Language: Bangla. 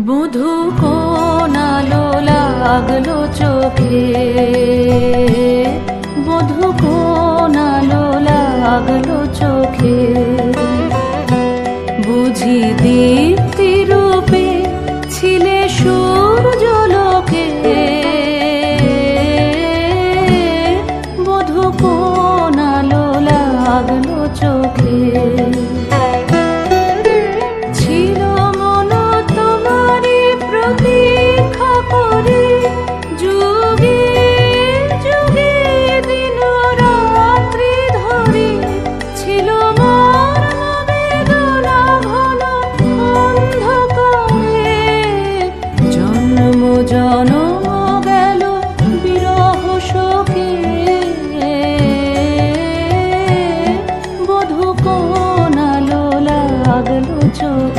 বধু কোনালো লাগল চোখে? বধু কোনালো লাগল চোখে? বুঝি দীপ্তি রূপে ছিলে সূর্য লোকে। বধু কোনালো লাগল চোখে? জনম গেল বিরহ শোকে। বধু কোন লাগল চোখ?